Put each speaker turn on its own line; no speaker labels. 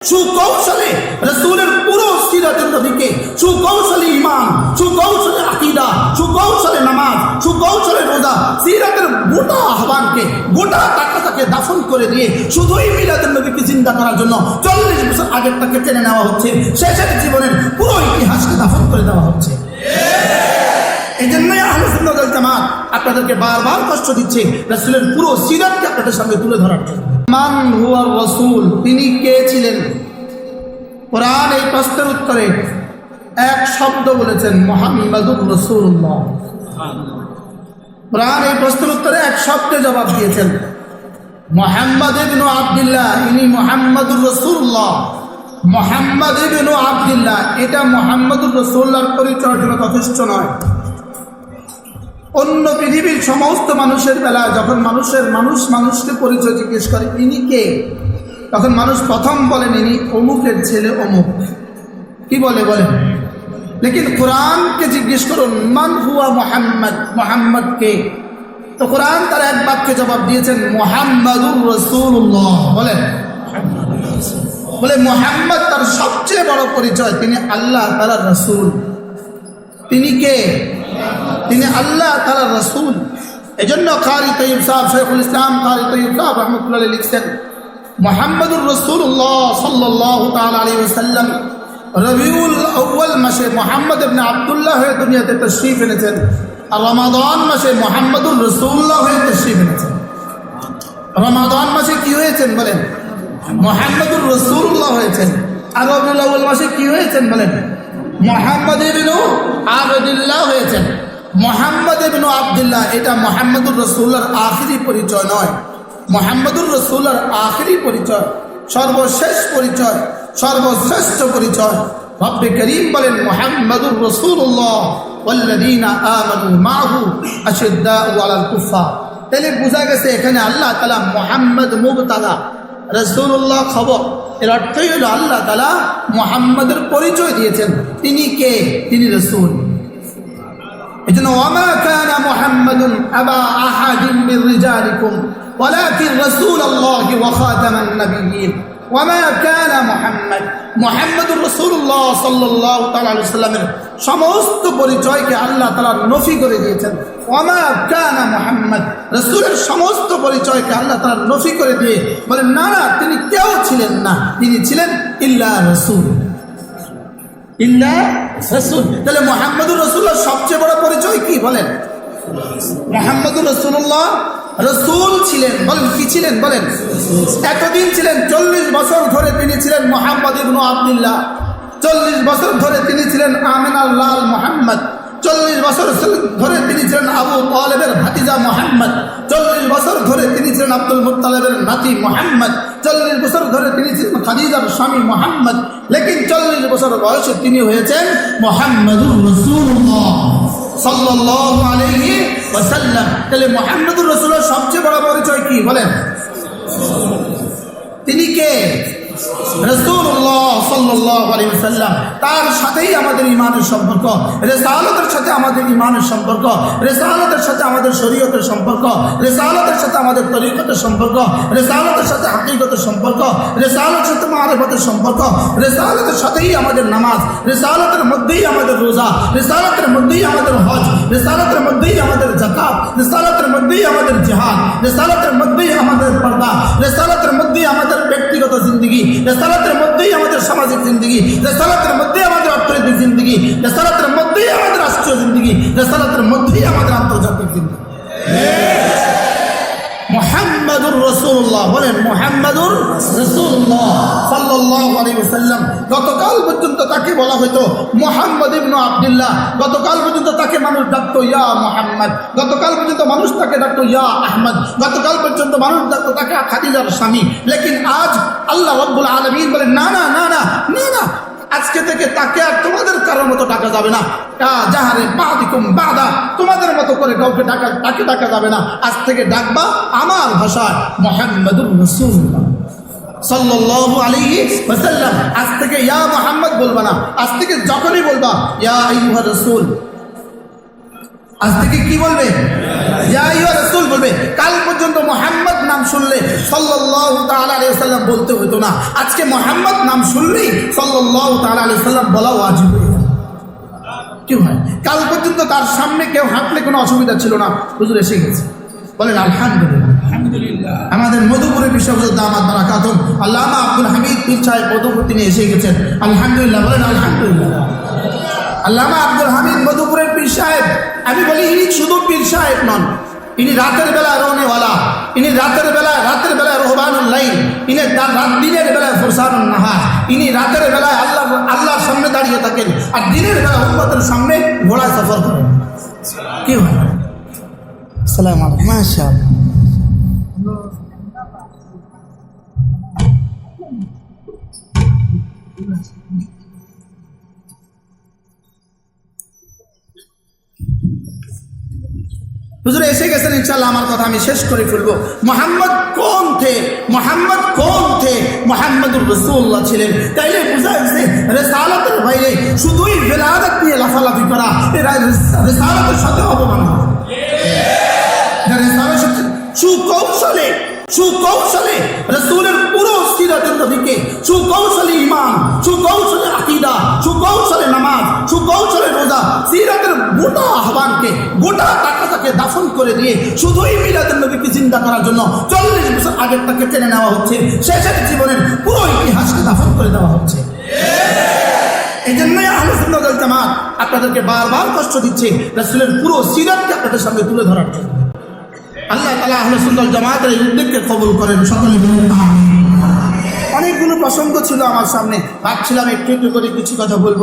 সুকৌশলে রসুলের পুরো সিরাতের নবীকে, সুকৌশলী ইমান সুকৌশলে আকিদা, সুকৌশলে নামাজ, সুকৌশলে রোজা, সিরাতের গোটা আহ্বানকে, গোটা টাকাটাকে দাফন করে দিয়ে শুধুই মিলাদের নবীকে চিন্তা করার জন্য চল্লিশ বছর আগের তাকে টেনে নেওয়া হচ্ছে, শেষের জীবনের পুরো ইতিহাসকে দাফন করে দেওয়া হচ্ছে। এই জন্যই আহমদুল্লাহ জামাত আপনাদেরকে বারবার কষ্ট দিচ্ছে রসুলের পুরো সিরাতকে আপনাদের সামনে তুলে ধরার জন্য। মান হুয়া রসুল, তিনি কে ছিলেন? কোরআন এই প্রশ্নের উত্তরে এক শব্দ বলেছেন, মোহাম্মদুর রসুল্লাহ কোরআন এই প্রশ্নের উত্তরে এক শব্দে জবাব দিয়েছেন, মোহাম্মদ ইবনু আবদুল্লাহ, ইনি মোহাম্মদুর রসুল্লাহ মোহাম্মদ ইবনু আবদুল্লাহ, এটা মোহাম্মদুর রসুল্লাহর পরিচয়ের যথেষ্ট নয়। অন্য পৃথিবীর সমস্ত মানুষের বেলা যখন মানুষের মানুষ মানুষকে পরিচয় জিজ্ঞেস করে, ইনি কে? তখন মানুষ প্রথম বলেন, ইনি অমুকের ছেলে অমুক। কি বলে বলেন? লেকিন কোরআনকে জিজ্ঞেস করুন, মান হুয়া মোহাম্মদ? মোহাম্মদ কে? তো কোরআন তার এক বাক্যে জবাব দিয়েছেন, মোহাম্মদুর রসুল্লাহ বলেন। বলে, মোহাম্মদ তার সবচেয়ে বড় পরিচয়, তিনি আল্লাহ তারা রসুল। তিনি কে? তিনি আল্লাহ তালা রসুল। এই জন্য কারি তৈব সাহেব শেখুল ইসলাম, কারি তৈব সাহেব রহমতুল্লাহ লিখছেন, মোহাম্মদুর রসুল্লাহ সাল্লাহ তাল আলী ওসাল্লাম রবিউল আউ্বাল মাসে মোহাম্মদ ইবনে আবদুল্লাহ হয়ে দুনিয়াতে তশরিফ এনেছেন আর রমাদান মাসে মোহাম্মদুর রসুল্লাহ হয়ে তশরিফ এনেছেন। রমাদান মাসে কি হয়েছেন বলেন? মোহাম্মদুর রসুল্লাহ হয়েছেন। আর রবিউল আউ্বাল মাসে কি হয়েছেন বলেন? মোহাম্মদ ইবিনু আবদুল্লাহ হয়েছেন। মোহাম্মদ ইবনু আবদুল্লাহ, এটা মোহাম্মদুর রসুল্লার আখিরি পরিচয় নয়। মোহাম্মদুর রসুল্লার আখিরি পরিচয়, সর্বশেষ পরিচয়, সর্বশ্রেষ্ঠ পরিচয়। রব্বে করিম বলেন, মোহাম্মদুর রসুল্লাহ তাহলে গেছে এখানে আল্লাহ তালা মোহাম্মদ রসুল্লাহ আল্লাহ তালা মোহাম্মদের পরিচয় দিয়েছেন। তিনি কে? তিনি রসুল। যেন ওয়ামা কানা মুহাম্মাদুন আবা আহাদিন মির রিজালিকুম, ওয়ালাকিন রাসূলুল্লাহি ওয়া খাতামান নাবিয়্যিন। ওয়ামা কানা মুহাম্মাদ, মুহাম্মাদুর রাসূলুল্লাহ সাল্লাল্লাহু সাল্লামের সমস্ত পরিচয়কে আল্লাহ তাআলা নফি করে দিয়েছেন। ওয়ামা মোহাম্মদ মুহাম্মাদ, রাসূলের সমস্ত পরিচয়কে আল্লাহ তাআলা নফি করে দিয়ে বলেন, না না, তিনি কেউ ছিলেন না, তিনি ছিলেন ইল্লা রসুল। ইল্লা রসুল। তাহলে মোহাম্মদুর রসুল্লাহ সবচেয়ে বড় পরিচয় কি বলেন? মোহাম্মদুর রসুল্লাহ রসুল ছিলেন। বলেন, কি ছিলেন? বলেন। এতদিন ছিলেন, চল্লিশ বছর ধরে তিনি ছিলেন মোহাম্মদ ইবনু আবদুল্লাহ। চল্লিশ বছর ধরে তিনি ছিলেন আমিনাল লাল মোহাম্মদ। চল্লিশ বছর ধরে তিনি ছিলেন আবু তালেবের ভাতিজা মোহাম্মদ। চল্লিশ বছর ধরে তিনি ছিলেন আব্দুল মুতালেবের নাতি মোহাম্মদ। চল্লিশ বছর ধরে তিনি ছিলেন খাদিজার স্বামী মোহাম্মদ। লেকিন চল্লিশ বছর বয়সে তিনি হয়েছেন ওয়াসাল্লাম। তাহলে মোহাম্মদুর রসুলের সবচেয়ে বড় পরিচয় কি বলেন? তিনি কে? তার সাথেই আমাদের ইমানের সম্পর্ক, রেসালতের সাথে আমাদের ইমানের সম্পর্ক, রেসালতের সাথে আমাদের শরীয়তের সম্পর্ক, রেসালতের সাথে আমাদের তরিকতের সম্পর্ক, রেসালতের সাথে হাকিগতের সম্পর্ক, রেসালতের সাথে সম্পর্ক, রেসালতের সাথেই আমাদের নামাজ, রেসালতের মধ্যেই আমাদের রোজা, রেসালতের মধ্যেই আমাদের হজ, রেসালতের মধ্যেই আমাদের জাকাত রেসালতের মধ্যেই আমাদের জেহাদ, রেসালতের মধ্যেই আমাদের পর্দা, রেসালতের মধ্যেই আমাদের ব্যক্তিগত জিন্দগি রেসালতের মধ্যেই আমাদের সামাজিক জিন্দগি রেসালতের মধ্যেই আমাদের অর্থনৈতিক জিন্দগি রেসালতের মধ্যেই আমাদের রাষ্ট্রীয় জিন্দগি রেসালতের মধ্যেই আমাদের আন্তর্জাতিক জিন্দগি। মোহাম্মদুর রসুল্লাহ বলেন, মোহাম্মদুর রসুল্লাহ সাল্লাহ আলী সাল্লাম গতকাল পর্যন্ত তাকে বলা হতো মোহাম্মদ ইবনু আবদুল্লাহ। গতকাল পর্যন্ত তাকে মানুষ ডাকতো, ইয়া মোহাম্মদ। গতকাল পর্যন্ত মানুষ তাকে ডাকতো, ইয়া আহমদ। গতকাল পর্যন্ত মানুষ ডাকতো তাকে খাদিজার স্বামী। লেকিন আজ আল্লাহ রব্বুল আলমিন বলেন না না না না না। আজকে থেকে তাকে আর তোমাদের কারোর মতো ডাকা যাবে না। যাহারে বাদিকুম বাদা, তোমাদের মতো করে কাউকে ডাকা, তাকে ডাকা যাবে না। আজ থেকে ডাকবা আমার ভাষায়, মোহাম্মদুর রসুল্লাহ সাল্লাল্লাহু আলাইহি আজ থেকে ইয়া মোহাম্মদ বলবা না। আজ থেকে যখনই বলবা, ইয়া আইয়ুহা রাসূল। আজ থেকে কি বলবে ইয়া আইয়ুহার রাসূল বলবে কাল পর্যন্ত মোহাম্মদ নাম সাল্লাম বলতে হতো না। আজকে মোহাম্মদ নাম শুনলেই আলাইহি সাল্লাম বলা ওয়াজিব হয়ে কি হয়? কাল পর্যন্ত তার সামনে কেউ হাঁটলে কোনো অসুবিধা ছিল না। হুজুর এসে গেছে। বলেন আলহামদুলিল্লাহ। আমাদের মধুপুরের বিশ্ববিদ্যালয় দামাত বারা কাতম আল্লামা আব্দুল হামিদ পীর সাহেব মধুপুর তিনি এসে গেছেন। আলহামদুলিল্লাহ বলেন আলহামদুলিল্লাহ। আল্লামা আব্দুল হামিদ মধুপুরের পীর সাহেব আমি বলি ইনি শুধু পীর সাহেব নন ইনি রাতের বেলা রোনেওয়ালা ইনি রাতের বেলা রাতের বেলায় রোহবানুল লাইন ইনি তার রাত দিনের বেলায় ফোরসানুল নাহার ইনি রাতের বেলায় আল্লাহ আল্লাহর সামনে দাঁড়িয়ে থাকেন আর দিনের বেলা উম্মতের সামনে ঘোড়ায় সফর করেন কি হয় সালাম আলাইকুম মাশা হুজুর, এসে গেছেন ইনশাল্লাহ আমার কথা আমি শেষ করে ফেলব। মোহাম্মদ কোন থে মোহাম্মদ কোন থে মোহাম্মদুর রসুল্লাহ ছিলেন। তাইলে বোঝা গেছে, রেসালাতের বাইরে শুধুই বেলাদত নিয়ে লাফালাফি করা, এরা রেসালাতের সাথে অপমান সুকৌশলে সুকৌশলে রসুলের পুরো সিরাতের নবীকে, সুকৌশলে ইমান সুকৌশলে আকিদা, সুকৌশলে নামাজ, সুকৌশলে রোজা, সিরাতের গোটা আহ্বানকে, গোটা টাকাটাকে দাফন করে দিয়ে শুধুই মিলাদের নবীকে চিন্তা করার জন্য চল্লিশ বছর আগেরটাকে টেনে নেওয়া হচ্ছে। শেষের জীবনের পুরো ইতিহাসকে দাফন করে দেওয়া হচ্ছে। এই জন্যই ওয়াল জামাত আপনাদেরকে বারবার কষ্ট দিচ্ছে রাসূলের পুরো সিরাতকে আপনাদের সামনে তুলে ধরার জন্য। আল্লাহ তালা সুন্দর জামাতের এই উদ্যোগকে কবুল করেন। সকলে অনেকগুলো প্রসঙ্গ ছিল আমার সামনে। ভাবছিলাম একটু একটু করে কিছু কথা বলব।